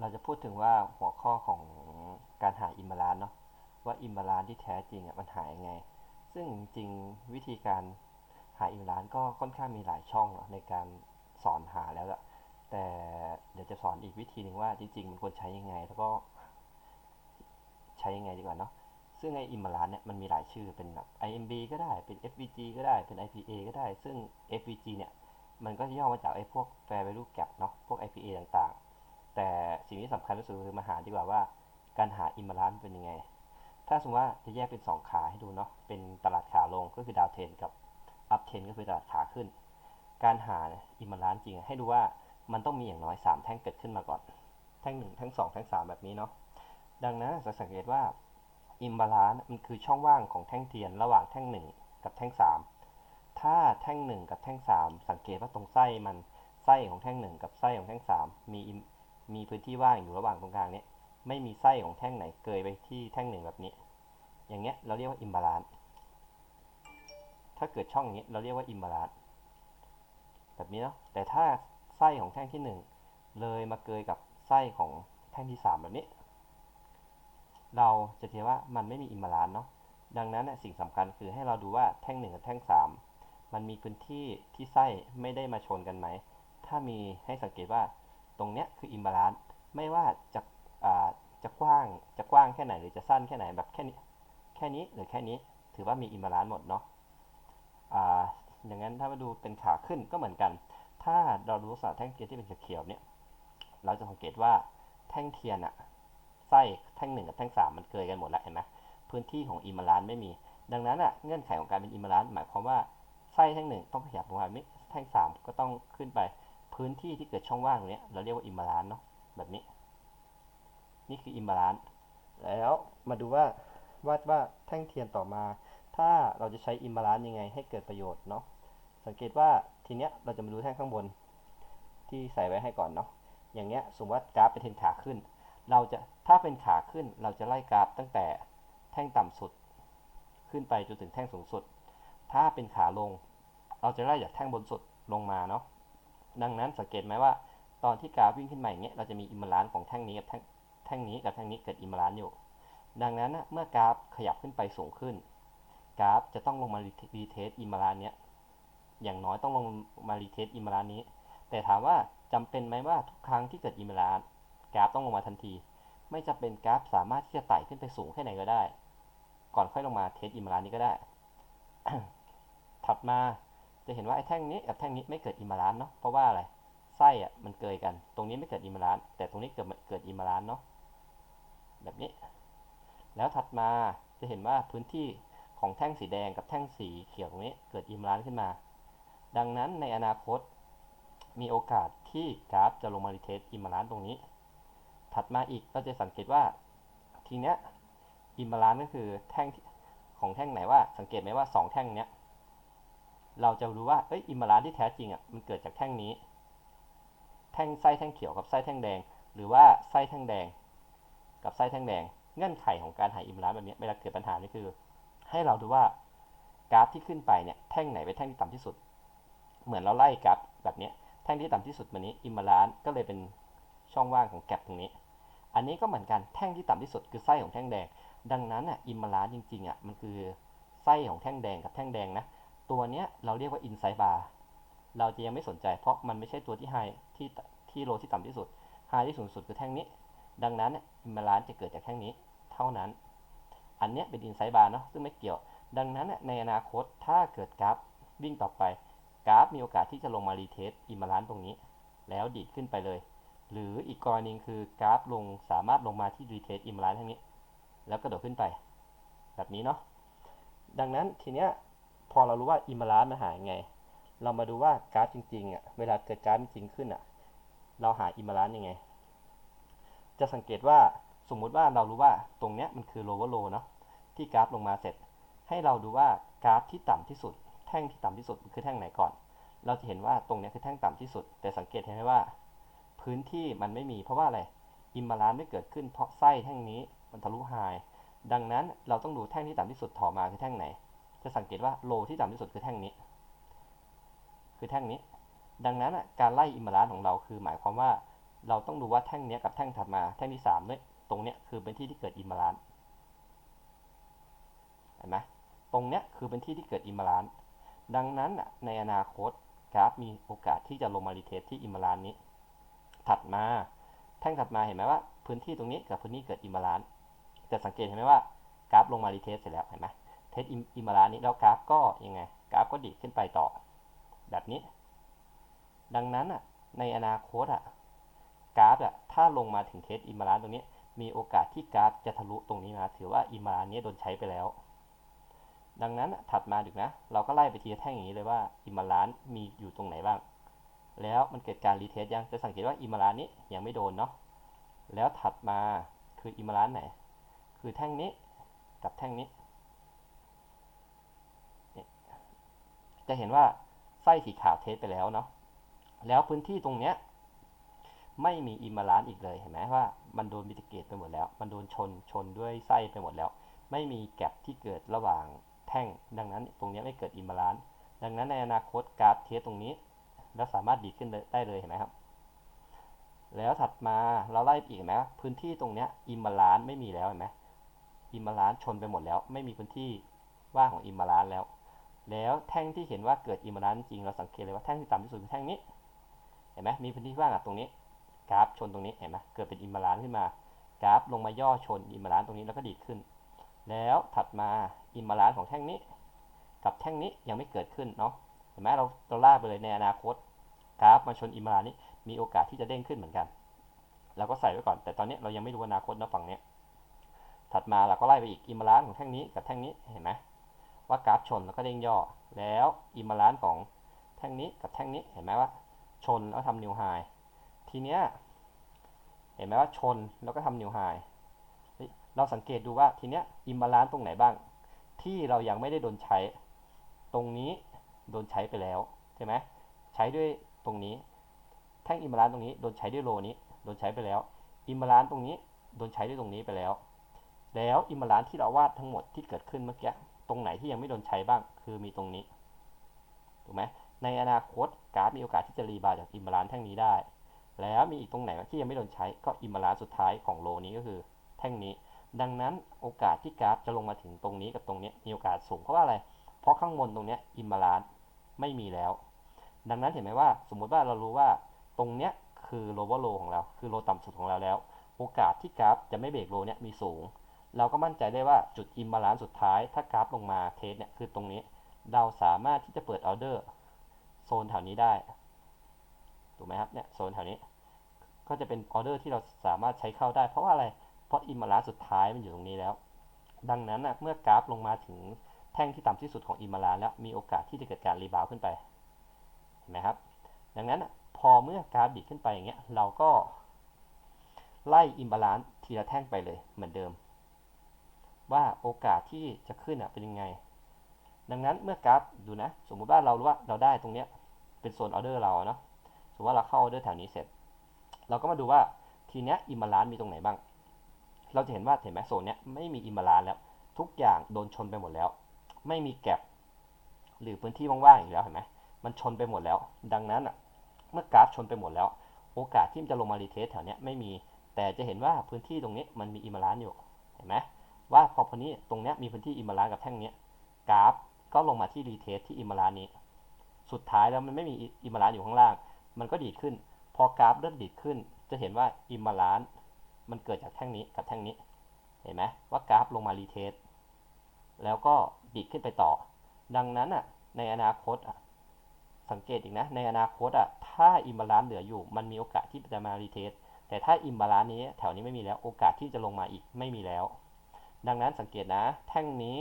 เราจะพูดถึงว่าหัวข้อของการหาอิมบาลานเนาะว่าอิมบาลานที่แท้จริงอะมันหายยังไง ซึ่งจริงวิธีการหาอิมบาลานก็ค่อนข้างมีหลายช่องในการสอนหาแล้วละแต่เดี๋ยวจะสอนอีกวิธีหนึ่งว่าจริงๆมันควรใช้ยังไง แล้วก็ใช้ยังไงดีกว่าเนาะซึ่งไออิมบาลานเนี่ยมันมีหลายชื่อเป็นแบบ IMB ก็ได้เป็น FVG ก็ได้เป็น IPA ก็ได้ ซึ่ง FVG เนี่ยมันก็ย่อมาจากไอพวก Fair Value Gap เนาะพวก IPA ต่าง แต่สิ่งที่สำคัญที่สุดคือมาหาดีกว่าว่า การหาอิมบาลานซ์เป็นยังไง ถ้าสมมติว่าจะแยกเป็น 2 ขาให้ดูเนาะเป็นตลาดขาลงก็คือดาวเทนกับอัพเทนก็คือตลาดขาขึ้น การหาอิมบาลานซ์จริงให้ดูว่ามันต้องมีอย่างน้อย 3 แท่งเกิดขึ้นมาก่อน แท่ง 1 แท่ง 2 แท่ง 3 แบบนี้เนาะดังนั้นจะสังเกตว่าอิมบาลานซ์มันคือช่องว่างของแท่งเทียนระหว่างแท่ง 1 กับแท่ง 3 ถ้าแท่ง 1 กับแท่ง 3 สังเกตว่าตรงไส้มันไส้ของแท่ง 1 กับไส้ของแท่ง 3 มี มีพื้นที่ว่างอยู่ระหว่างตรงกลางเนี้ยไม่มีไส้ของแท่งไหนเกยไปที่แท่งหนึ่งแบบนี้ อย่างเงี้ยเราเรียกว่าอิมบาลานซ์ถ้าเกิดช่องนี้เราเรียกว่าอิมบาลานซ์แบบนี้เนาะแต่ถ้าไส้ของแท่งที่ 1 เลยมาเกยกับไส้ของแท่งที่ 3 แบบนี้ เราจะเห็นว่ามันไม่มีอิมบาลานซ์เนาะดังนั้นสิ่งสำคัญคือให้เราดูว่าแท่ง 1 กับแท่ง 3 มันมีพื้นที่ที่ไส้ไม่ได้มาชนกันไหม ถ้ามีให้สังเกตว่า ตรงเนี้ยคืออิมบาลานซ์ไม่ว่าจะจะกว้างจะกว้างแค่ไหนหรือจะสั้นแค่ไหนแบบแค่นี้แค่นี้หรือแค่นี้ถือว่ามีอิมบาลานซ์หมดเนาะอ่าอย่างนั้นถ้ามาดูเป็นขาขึ้นก็เหมือนกัน ถ้าเราดูลักษณะแท่งเทียนที่เป็นเขียวๆเนี่ยเราจะสังเกตว่าแท่งเทียนอะไส้แท่งหนึ่งกับแท่งสามมันเกยกันหมดแล้วเห็นไหมพื้นที่ของอิมบาลานซ์ไม่มี ดังนั้นอะเงื่อนไขของการเป็นอิมบาลานซ์หมายความว่าไส้แท่งหนึ่งต้องขยับลงมาแท่งสามก็ต้องขึ้นไป พื้นที่ที่เกิดช่องว่างตรงนี้เราเรียกว่าอิมบาลาน์เนาะแบบนี้ นี่คืออิมบาลาน์แล้วมาดูว่าว่าว่าแท่งเทียนต่อมา ถ้าเราจะใช้อิมบาลาน์ยังไงให้เกิดประโยชน์เนาะสังเกตว่าทีเนี้ยเราจะมาดูแท่งข้างบนที่ใส่ไว้ให้ก่อนเนาะอย่างเงี้ยสมมติว่ากราฟเป็นเทนขาขึ้น เราจะถ้าเป็นขาขึ้นเราจะไล่กราฟตั้งแต่แท่งต่ำสุด ขึ้นไปจนถึงแท่งสูงสุด ถ้าเป็นขาลง เราจะไล่จากแท่งบนสุดลงมาเนาะ ดังนั้นสังเกตไหมว่า ตอนที่กราฟวิ่งขึ้นมาอย่างเงี้ยเราจะมีอิมบาลานซ์ของแท่งนี้กับแท่งแท่งนี้กับแท่งนี้เกิดอิมบาลานซ์อยู่ ดังนั้นนะเมื่อกราฟขยับขึ้นไปสูงขึ้น กราฟจะต้องลงมารีเทสอิมบาลานซ์เนี้ยอย่างน้อยต้องลงมารีเทสอิมบาลานซ์นี้ แต่ถามว่าจำเป็นไหมว่าทุกครั้งที่เกิดอิมบาลานซ์กราฟต้องลงมาทันที ไม่จำเป็นกราฟสามารถที่จะไต่ขึ้นไปสูงแค่ไหนก็ได้ ก่อนค่อยลงมาเทสอิมบาลานซ์นี้ก็ได้ ถัดมา จะเห็นว่าไอ้แท่งนี้กับแท่งนี้ไม่เกิดอิมาลานเนาะเพราะว่าอะไรไส้อะมันเกยกัน ตรงนี้ไม่เกิดอิมาลาน แต่ตรงนี้เกิดเกิดอิมาลานเนาะแบบนี้ แล้วถัดมาจะเห็นว่าพื้นที่ของแท่งสีแดงกับแท่งสีเขียวตรงนี้เกิดอิมาลานขึ้นมา ดังนั้นในอนาคตมีโอกาสที่กราฟจะลงมารีเทสอิมาลานตรงนี้ ถัดมาอีกเราจะสังเกตว่าทีเนี้ยอิมบาลานซ์ก็คือแท่งของแท่งไหนว่าสังเกตไหมว่า 2 แท่งเนี้ย เราจะรู้ว่าเอ้ยอิมบาลานซ์ที่แท้จริงอะมันเกิดจากแท่งนี้ แท่งไส้แท่งเขียวกับไส้แท่งแดง หรือว่าไส้แท่งแดง กับไส้แท่งแดง เงื่อนไขของการหาอิมบาลานซ์แบบนี้เวลาเกิดปัญหานี่คือ ให้เราดูว่ากราฟที่ขึ้นไปเนี่ยแท่งไหนเป็นแท่งที่ต่ำที่สุด เหมือนเราไล่กราฟแบบนี้แท่งที่ต่ำที่สุดมันนี้อิมบาลานซ์ก็เลยเป็นช่องว่างของแกลบตรงนี้ อันนี้ก็เหมือนกันแท่งที่ต่ำที่สุดคือไส้ของแท่งแดง ดังนั้นอะอิมบาลานซ์จริงๆอะมันคือไส้ของแท่งแดงกับแท่งแดงนะ ตัวเนี้ยเราเรียกว่า inside bar เราจะยังไม่สนใจเพราะมันไม่ใช่ตัวที่ high ที่ที่โลที่ต่ำที่สุด high ที่สูงสุดคือแท่งนี้ ดังนั้นอิมบาลานซ์จะเกิดจากแท่งนี้เท่านั้น อันนี้เป็น inside bar เนาะซึ่งไม่เกี่ยว ดังนั้นในอนาคตถ้าเกิดกราฟวิ่งต่อไป กราฟมีโอกาสที่จะลงมารีเทสอิมบาลานซ์ตรงนี้ แล้วดีดขึ้นไปเลย หรืออีกกรณีคือกราฟลงสามารถลงมาที่รีเทสอิมบาลานซ์ทั้งนี้ แล้วกระโดดขึ้นไป แบบนี้เนาะดังนั้นทีเนี้ย พอเรารู้ว่าอิมบาลานซ์มันหายังไง เรามาดูว่ากราฟจริงๆอะเวลาเกิดกราฟจริงขึ้นอะ เราหาอิมบาลานซ์ยังไง จะสังเกตว่าสมมุติว่าเรารู้ว่าตรงเนี้ยมันคือ lower low เนาะที่กราฟลงมาเสร็จ ให้เราดูว่ากราฟที่ต่ำที่สุด แท่งที่ต่ำที่สุดคือแท่งไหนก่อน เราจะเห็นว่าตรงนี้คือแท่งต่ำที่สุด แต่สังเกตเห็นไหมว่า พื้นที่มันไม่มีเพราะว่าอะไรอิมบาลานซ์ไม่เกิดขึ้นเพราะไส้แท่งนี้มันทะลุไฮดังนั้นเราต้องดูแท่งที่ต่ำที่สุดต่อมาคือแท่งไหน จะสังเกตว่าโลที่ต่ำที่สุดคือแท่งนี้ คือแท่งนี้ ดังนั้นการไล่อิมบาลานซ์ของเราคือหมายความว่าเราต้องดูว่าแท่งนี้กับแท่งถัดมาแท่งที่สามเนี่ยตรงเนี้ยคือเป็นที่ที่เกิดอิมบาลานซ์เห็นไหมตรงเนี้ยคือเป็นที่ที่เกิดอิมบาลานซ์ดังนั้นในอนาคตกราฟมีโอกาสที่จะลงมารีเทสที่อิมบาลานซ์นี้ ถัดมาแท่งถัดมาเห็นไหมว่า พื้นที่ตรงนี้กับพื้นที่เกิดอิมบาลานซ์จะสังเกตเห็นไหมว่ากราฟลงมารีเทสเสร็จแล้วเห็นไหม เทสอิมบาลานซ์นี้แล้วกราฟก็ยังไง กราฟก็ดีขึ้นไปต่อ แบบนี้ ดังนั้นอะในอนาคตอะกราฟอะถ้าลงมาถึงเทสอิมบาลานตรงนี้ มีโอกาสที่กราฟจะทะลุตรงนี้มา ถือว่าอิมบาลานซ์นี้โดนใช้ไปแล้ว ดังนั้นถัดมาดูนะ เราก็ไล่ไปทีละแท่งอย่างนี้เลยว่าอิมบาลานมีอยู่ตรงไหนบ้าง แล้วมันเกิดการรีเทสยังจะสังเกตว่าอิมบาลานซ์นี้ยังไม่โดนเนาะแล้วถัดมาคืออิมบาลานไหน คือแท่งนี้กับแท่งนี้ จะเห็นว่าไส้สีขาวเทสไปแล้วเนาะแล้วพื้นที่ตรงเนี้ยไม่มีอิมบาลานซ์อีกเลยเห็นไหมว่ามันโดนมิติเกตไปหมดแล้ว มันโดนชนชนด้วยไส้ไปหมดแล้ว ไม่มีแกลบที่เกิดระหว่างแท่ง ดังนั้นตรงนี้ไม่เกิดอิมบาลานซ์ดังนั้นในอนาคตกราฟเทสตรงนี้แล้วสามารถดีขึ้นได้เลยเห็นไหมครับ แล้วถัดมาเราไล่อีกนไหมพื้นที่ตรงเนี้ยอิมบาลานซ์ไม่มีแล้วเห็นไหมอิมบาลานซ์ชนไปหมดแล้ว ไม่มีพื้นที่ว่างของอิมบาลานซ์แล้ว แล้วแท่งที่เห็นว่าเกิดอิมบาลานซ์จริงเราสังเกตเลยว่าแท่งที่ต่ำที่สุดคือแท่งนี้ เห็นไหมมีพื้นที่ว่างตรงนี้ กราฟชนตรงนี้เห็นไหมเกิดเป็นอิมบาลานซ์ขึ้นมา กราฟลงมาย่อชนอิมบาลานซ์ตรงนี้แล้วก็ดีดขึ้น แล้วถัดมาอิมบาลานซ์ของแท่งนี้ กับแท่งนี้ยังไม่เกิดขึ้นเนาะ เห็นไหมเราเราลากไปเลยในอนาคต กราฟมาชนอิมบาลานซ์นี้มีโอกาสที่จะเด้งขึ้นเหมือนกันเราก็ใส่ไว้ก่อน แต่ตอนนี้เรายังไม่รู้อนาคตนะฝั่งนี้ ถัดมาเราก็ไล่ไปอีกอิมบาลานซ์ของแท่งนี้กับแท่งนี้เห็นไหม ว่ากราฟชนแล้วก็เด้งย่อ แล้วอิมบาลานซ์ของแท่งนี้กับแท่งนี้เห็นไหมว่าชนแล้วทำนิวไฮทีเนี้ยเห็นไหมว่าชนแล้วก็ทำนิวไฮเราสังเกตดูว่าทีเนี้ยอิมบาลานซ์ตรงไหนบ้าง ที่เรายังไม่ได้โดนใช้ ตรงนี้โดนใช้ไปแล้วใช่ไหมใช้ด้วยตรงนี้ แท่งอิมบาลานซ์ตรงนี้โดนใช้ด้วยโลนี้โดนใช้ไปแล้วอิมบาลานซ์ตรงนี้โดนใช้ด้วยตรงนี้ไปแล้ว แล้วอิมบาลานซ์ที่เราวาดทั้งหมดที่เกิดขึ้นเมื่อกี้ ตรงไหนที่ยังไม่โดนใช้บ้าง คือมีตรงนี้ ถูกไหมในอนาคตกราฟมีโอกาสที่จะรีบาจากอิมบาลานแท่งนี้ได้ แล้วมีอีกตรงไหนที่ยังไม่โดนใช้ก็อิมบาลานสุดท้ายของโลนี้ก็คือ แท่งนี้ ดังนั้นโอกาสที่กราฟจะลงมาถึงตรงนี้กับตรงนี้มีโอกาสสูงเพราะว่าอะไร เพราะข้างบนตรงนี้อิมบาลานไม่มีแล้ว ดังนั้นเห็นไหมว่า สมมุติว่าเรารู้ว่าตรงเนี้ยคือโลว์โลของเรา คือโลต่ำสุดของเราแล้ว โอกาสที่กราฟจะไม่เบรกโลเนี้ยมีสูง เราก็มั่นใจได้ว่าจุดอิมบาลานซ์สุดท้าย ถ้ากราฟลงมาเทสเนี่ยคือตรงนี้ เราสามารถที่จะเปิดออเดอร์โซนแถวนี้ได้ ถูกไหมครับ เนี่ยโซนแถวนี้ ก็จะเป็นออเดอร์ที่เราสามารถใช้เข้าได้ เพราะว่าอะไร เพราะอิมบาลานซ์สุดท้ายมันอยู่ตรงนี้แล้ว ดังนั้นนะเมื่อกราฟลงมาถึงแท่งที่ต่ำที่สุดของอิมบาลานซ์แล้ว มีโอกาสที่จะเกิดการรีบาวขึ้นไป เห็นไหมครับ ดังนั้นพอเมื่อกราฟดีดขึ้นไปอย่างเงี้ย เราก็ไล่อิมบาลานซ์ทีละแท่งไปเลยเหมือนเดิม ว่าโอกาสที่จะขึ้นเป็นยังไง ดังนั้นเมื่อกราฟดูนะ สมมุติว่าเรารู้ว่าเราได้ตรงเนี้ยเป็นโซนออเดอร์เราเนาะสมมติว่าเราเข้าออเดอร์แถวนี้เสร็จ เราก็มาดูว่าทีเนี้ยอิมบาลานซ์มีตรงไหนบ้าง เราจะเห็นว่าเห็นไหมโซนเนี้ยไม่มีอิมบาลานซ์แล้ว ทุกอย่างโดนชนไปหมดแล้ว ไม่มีแกลบหรือพื้นที่ว่างๆอีกแล้วเห็นไหมมันชนไปหมดแล้ว ดังนั้นอะเมื่อกราฟชนไปหมดแล้ว โอกาสที่มันจะลงมารีเทสแถวเนี้ยไม่มีแต่จะเห็นว่าพื้นที่ตรงนี้มันมีอิมบาลานซ์อยู่เห็นไหม ว่าพอพอนี้ตรงเนี้ยมีพื้นที่อิมบาลานซ์กับแท่งเนี้ยกราฟก็ลงมาที่รีเทสที่อิมบาลานซ์นี้ สุดท้ายแล้วมันไม่มีอิมบาลานซ์อยู่ข้างล่าง มันก็ดีดขึ้น พอกราฟเริ่มดีดขึ้น จะเห็นว่าอิมบาลานซ์มันเกิดจากแท่งนี้กับแท่งนี้ เห็นไหมว่ากราฟลงมารีเทสแล้วก็ดีดขึ้นไปต่อ ดังนั้นอะในอนาคตอะสังเกตอีกนะในอนาคตอะถ้าอิมบาลานซ์เหลืออยู่ มันมีโอกาสที่จะมารีเทสแต่ถ้าอิมบาลานซ์นี้แถวนี้ไม่มีแล้วโอกาสที่จะลงมาอีกไม่มีแล้ว ดังนั้นสังเกตนะ แท่งนี้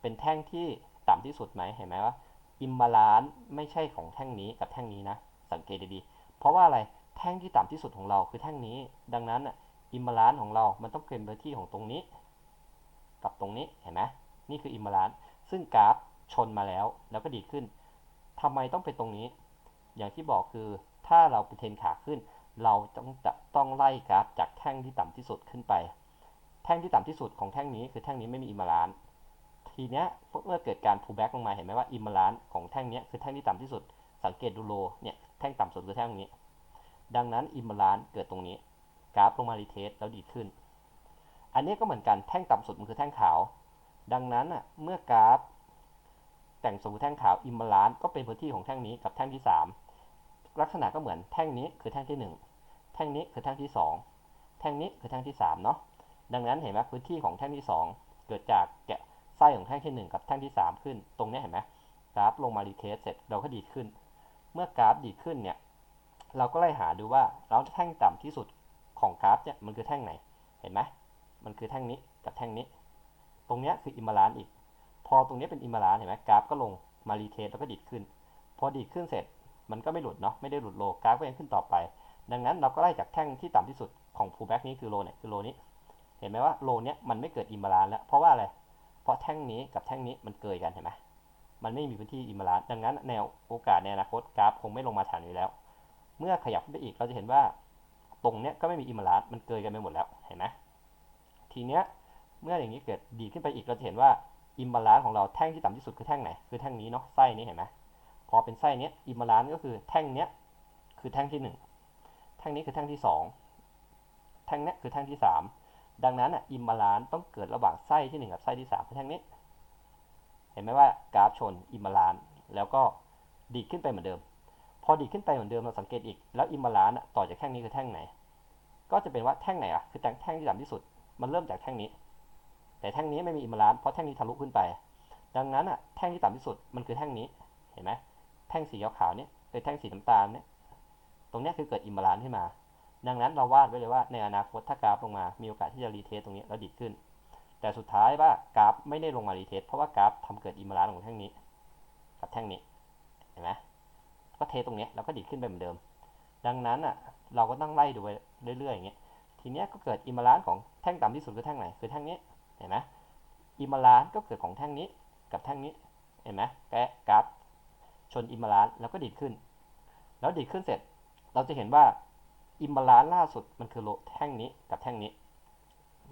เป็นแท่งที่ต่ำที่สุดไหมเห็นไหมว่าอิมบาลานซ์ไม่ใช่ของแท่งนี้กับแท่งนี้นะ สังเกตดีๆ เพราะว่าอะไรแท่งที่ต่ำที่สุดของเราคือแท่งนี้ ดังนั้นอิมบาลานซ์ของเรา มันต้องเป็นพื้นที่ของตรงนี้ กับตรงนี้เห็นไหมนี่คืออิมบาลานซ์ซึ่งกราฟชนมาแล้วแล้วก็ดีดขึ้นทำไมต้องเป็นตรงนี้ อย่างที่บอกคือถ้าเราเป็นเทนขาขึ้น เราต้องจะต้องไล่กราฟจากแท่งที่ต่ำที่สุดขึ้นไป ท่งที่ต่ำที่สุดของแท่งนี้คือแท่งนี้ไม่มีอิมบาลานซ์ทีเนี้ยเมื่อเกิดการ pull back ลงมาเห็นไหมว่าอิมบาลานซ์ของแท่งนี้คือแท่งที่ต่ำที่สุด สังเกตดูโลเนี่ยแท่งต่ำสุดคือแท่งนี้ ดังนั้นอิมบาลานซ์เกิดตรงนี้ กราฟลงมารีเทสแล้วดีขึ้น อันนี้ก็เหมือนกันแท่งต่ำสุดมันคือแท่งขาว ดังนั้นอะเมื่อกราฟ แต่งสู่แท่งขาวอิมบาลานซ์ก็เป็นพื้นที่ของแท่งนี้กับแท่งที่ 3 ลักษณะก็เหมือนแท่งนี้คือแท่งที่ 1 แท่งนี้คือแท่งที่ 2 แท่งนี้คือแท่งที่3เนาะ ดังนั้นเห็นไหมพื้นที่ของแท่งที่ 2 เกิดจากแกะไส้ของแท่งที่ 1 กับแท่งที่ 3 ขึ้น ตรงนี้เห็นไหมกราฟลงมารีเทสเสร็จเราก็ดีดขึ้น เมื่อกราฟดีดขึ้นเนี่ยเราก็ไล่หาดูว่าเราแท่งต่ำที่สุดของกราฟเนี่ยมันคือแท่งไหนเห็นไหมมันคือแท่งนี้กับแท่งนี้ ตรงนี้คืออิมบาลานซ์อีก พอตรงนี้เป็นอิมบาลานซ์เห็นไหมกราฟก็ลงมารีเทสแล้วก็ดีดขึ้น พอดีดขึ้นเสร็จมันก็ไม่หลุดเนาะไม่ได้หลุดโลกราฟก็ยังขึ้นต่อไป ดังนั้นเราก็ไล่จากแท่งที่ต่ำที่สุดของ pullback นี้คือโลเนี่ยคือโลนี้ เห็นไหมว่าโลเนี้ยมันไม่เกิดอิมบาลานแล้ว เพราะว่าอะไร เพราะแท่งนี้กับแท่งนี้มันเกยกันเห็นไหมมันไม่มีพื้นที่อิมบาลานดังนั้นแนวโอกาสในอนาคตกราฟคงไม่ลงมาฐานนี้แล้ว เมื่อขยับขึ้นไปอีกเราจะเห็นว่าตรงเนี้ยก็ไม่มีอิมบาลานมันเกยกันไปหมดแล้วเห็นไหมทีเนี้ยเมื่ออย่างนี้เกิดดีขึ้นไปอีกเราจะเห็นว่าอิมบาลานของเราแท่งที่ต่ำที่สุดคือแท่งไหนคือแท่งนี้เนาะไส้นี้เห็นไหมพอเป็นไส้นี้อิมบาลานก็คือแท่งเนี้ยคือแท่งที่หนึ่งแท่งนี้คือแท่งที่สองแท่งเนี้ยคือแท่งที่สาม ดังนั้นอิมบาลานต้องเกิดระหว่างไส้ที่หนึ่งกับไส้ที่สามคือแท่งนี้ เห็นไหมว่ากราฟชนอิมบาลานแล้วก็ดีดขึ้นไปเหมือนเดิม พอดีดขึ้นไปเหมือนเดิมเราสังเกตอีกแล้วอิมบาลานต่อจากแท่งนี้คือแท่งไหน ก็จะเป็นว่าแท่งไหนอะคือแท่งแท่งที่ต่ำที่สุด มันเริ่มจากแท่งนี้ แต่แท่งนี้ไม่มีอิมบาลานเพราะแท่งนี้ทะลุขึ้นไป ดังนั้นอะแท่งที่ต่ำที่สุดมันคือแท่งนี้เห็นไหมแท่งสีขาวๆเนี่ยเป็นแท่งสีน้ำตาลเนี่ยตรงนี้คือเกิดอิมบาลานขึ้นมา ดังนั้นเราวาดไว้เลยว่าในอนาคตถ้ากราฟลงมา มีโอกาสที่จะรีเทสตรงนี้แล้วดีดขึ้น แต่สุดท้ายว่ากราฟไม่ได้ลงมารีเทสเพราะว่ากราฟทำเกิดอิมบาลานซ์ของแท่งนี้ กับแท่งนี้ เห็นไหมก็เทสตรงนี้แล้วก็ดีดขึ้นไปเหมือนเดิม ดังนั้นอะเราก็ต้องไล่ดูไปเรื่อยๆอย่างเงี้ย ทีเนี้ยก็เกิดอิมบาลานซ์ของแท่งต่ำที่สุดคือแท่งไหน คือแท่งนี้ เห็นไหมอิมบาลานซ์ก็เกิดของแท่งนี้กับแท่งนี้ เห็นไหมแกกราฟชนอิมบาลานซ์แล้วก็ดีดขึ้น แล้วดีดขึ้นเสร็จ เราจะเห็นว่า อิมบาลานซ์ล่าสุดมันคือโลแท่งนี้กับแท่งนี้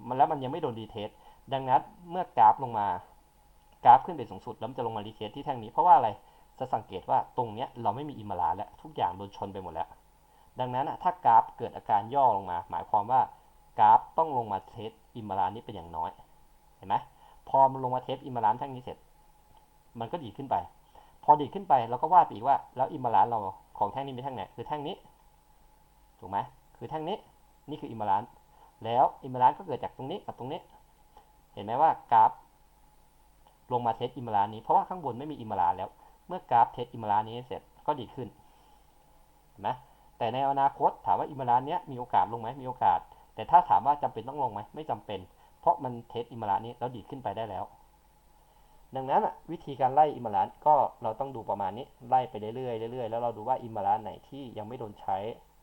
มันแล้วมันยังไม่โดนดีเทสดังนั้นเมื่อกราฟลงมากราฟขึ้นไปสูงสุดแล้วมันจะลงมารีเทสที่แท่งนี้เพราะว่าอะไรจะสังเกตว่าตรงเนี้ยเราไม่มีอิมบาลานซ์แล้วทุกอย่างโดนชนไปหมดแล้ว ดังนั้นถ้ากราฟเกิดอาการย่อลงมา หมายความว่ากราฟต้องลงมาเทสอิมบาลานซ์นี้เป็นอย่างน้อยเห็นไหมพอมันลงมาเทสอิมบาลานซ์แท่งนี้เสร็จ มันก็ดีขึ้นไป พอดีขึ้นไปเราก็วาดไปอีกว่า แล้วอิมบาลานซ์เราของแท่งนี้เป็นแท่งไหนคือแท่งนี้ ถูกไหมคือแท่งนี้นี่คืออิมบาลานซ์แล้วอิมบาลานซ์ก็เกิดจากตรงนี้กับตรงนี้ เห็นไหมว่ากราฟ ลงมาเทสอิมบาลานซ์นี้เพราะว่าข้างบนไม่มีอิมบาลานซ์แล้ว เมื่อกราฟเทสอิมบาลานซ์นี้เสร็จก็ดีขึ้นเห็นไหมแต่ในอนาคตถามว่าอิมบาลานซ์เนี้ยมีโอกาสลงไหมมีโอกาส แต่ถ้าถามว่าจำเป็นต้องลงไหมไม่จำเป็น เพราะมันเทสอิมบาลานซ์นี้แล้วดีขึ้นไปได้แล้ว ดังนั้นวิธีการไล่อิมบาลานซ์ก็เราต้องดูประมาณนี้ไล่ไปเรื่อยๆเรื่อยๆแล้วเราดูว่าอิมบาลานซ์ไหนที่ยังไม่โดนใช้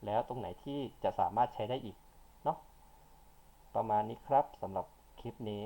แล้วตรงไหนที่จะสามารถใช้ได้อีกเนาะประมาณนี้ครับสำหรับคลิปนี้